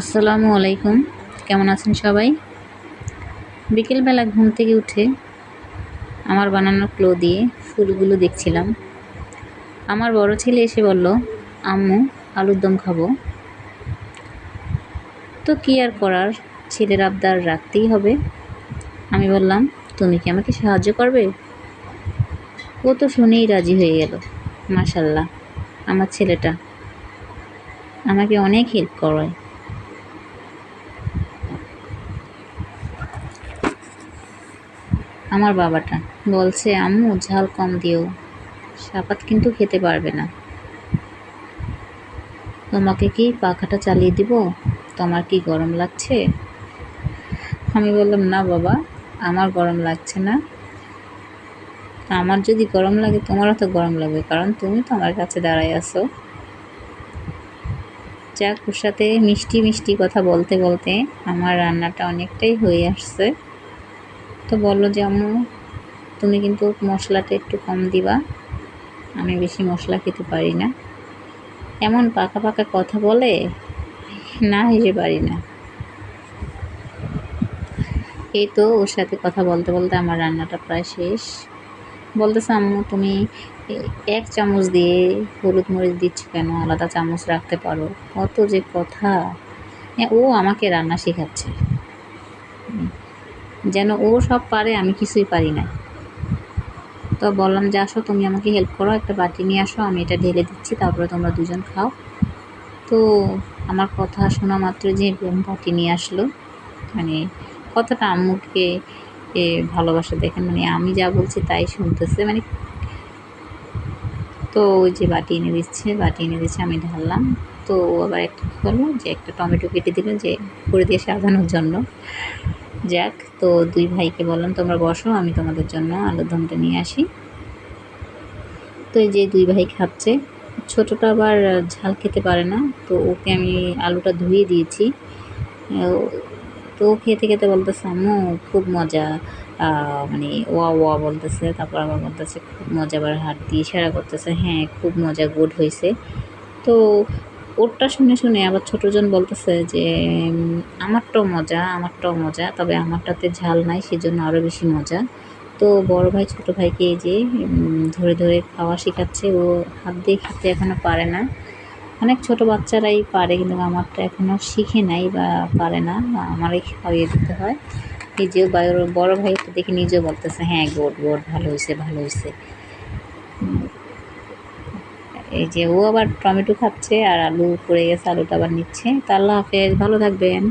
আসসালামু আলাইকুম। কেমন আছেন সবাই? বিকেলবেলা ঘুম থেকে উঠে আমার বানানো ক্লো দিয়ে ফুলগুলো দেখছিলাম। আমার বড় ছেলে এসে বলল, আম্মু, আলুর দম খাব। তো কী আর করার, ছেলের আবদার রাখতেই হবে। আমি বললাম, তুমি কি আমাকে সাহায্য করবে? ও তো শুনেই রাজি হয়ে গেল মাশাল্লাহ আমার ছেলেটা আমাকে অনেক হেল্প করায়। আমার বাবাটা। বলছে, আম্মু, ঝাল কম দিও। সাপাত কিন্তু খেতে পারবে না। তোমাকে কি পাখাটা চালিয়ে দিব? তোমার কি গরম লাগছে? আমি বললাম, না বাবা, আমার গরম লাগছে না। আমার যদি গরম লাগে, তোমারও তো গরম লাগবে, কারণ তুমি তো আমার কাছে দাঁড়ায় আছো। যাক, ওর সাথে মিষ্টি মিষ্টি কথা বলতে বলতে আমার রান্নাটা অনেকটাই হয়ে আসছে। তো বলল যে, আম্মু, তুমি কিন্তু মশলাটা একটু কম দিবা। আমি বেশি মশলা খেতে পারি না। এমন পাকা পাকা কথা বলে না হেসে পারি না। এই তো ওর সাথে কথা বলতে বলতে আমার রান্নাটা প্রায় শেষ। বলতেছে, আম্মু, তুমি এক চামচ দিয়ে হলুদ মরিচ দিচ্ছ কেন? আলাদা চামচ রাখতে পারো। কত যে কথা। ও আমাকে রান্না শেখাচ্ছে। যেন ও সব পারে, আমি কিছুই পারি না। তো বললাম, যে আসো, তুমি আমাকে হেল্প করো, একটা বাটি নিয়ে আসো, আমি এটা ঢেলে দিচ্ছি, তারপরে তোমরা দুজন খাও। তো আমার কথা শোনা মাত্র যে বাটি নিয়ে আসলো মানে কথাটা আম্মুকে ভালোবাসা দেখেন মানে আমি যা বলছি তাই শুনতেছে মানে তো ওই যে বাটি এনে দিচ্ছে, বাটি এনে দিচ্ছে, আমি ঢাললাম। তো আবার একটা কী করল, যে একটা টমেটো কেটে দিল, যে করে দিয়ে সাজানোর জন্য। যাক, তো দুই ভাইকে বললাম, তোমরা বসো, আমি তোমাদের জন্য আলুর দমটা নিয়ে আসি। তো এই যে দুই ভাই খাচ্ছে। ছোটোটা আবার ঝাল খেতে পারে না, তো ওকে আমি আলুটা ধুয়ে দিয়েছি। তো খেতে খেতে বলতেছে, আম্মু, খুব মজা। মানে ওয়া ওয়া বলতেছে, তারপর আবার বলতেছে, খুব মজা। আবার হাত দিয়ে ইশারা করতেছে হ্যাঁ খুব মজা, গুড হয়েছে। তো ওরটা শুনে শুনে আবার ছোটোজন বলতেছে যে আমারটাও মজা আমারটাও মজা, তবে আমারটাতে ঝাল নাই, সেজন্য আরও বেশি মজা। তো বড় ভাই, ছোট ভাইকে যে ধরে ধরে খাওয়া শেখাচ্ছে, ও হাত দিয়ে খেতে এখনও পারে না। অনেক ছোট বাচ্চারাই পারে, কিন্তু আমারটা এখনও শিখে নাই বা পারে না, আমারই খাইয়ে দিতে হয়। যে বড় ভাই দেখে নিজেও বলতেছে হ্যাঁ গোড গোড, ভালো হয়েছে ভালো হয়েছে এই যে ও আবার টমেটো খাচ্ছে আর আলু পড়ে গেছে, আলুটা আবার নিচ্ছে। তা আল্লাহ হাফেজ, ভালো থাকবেন।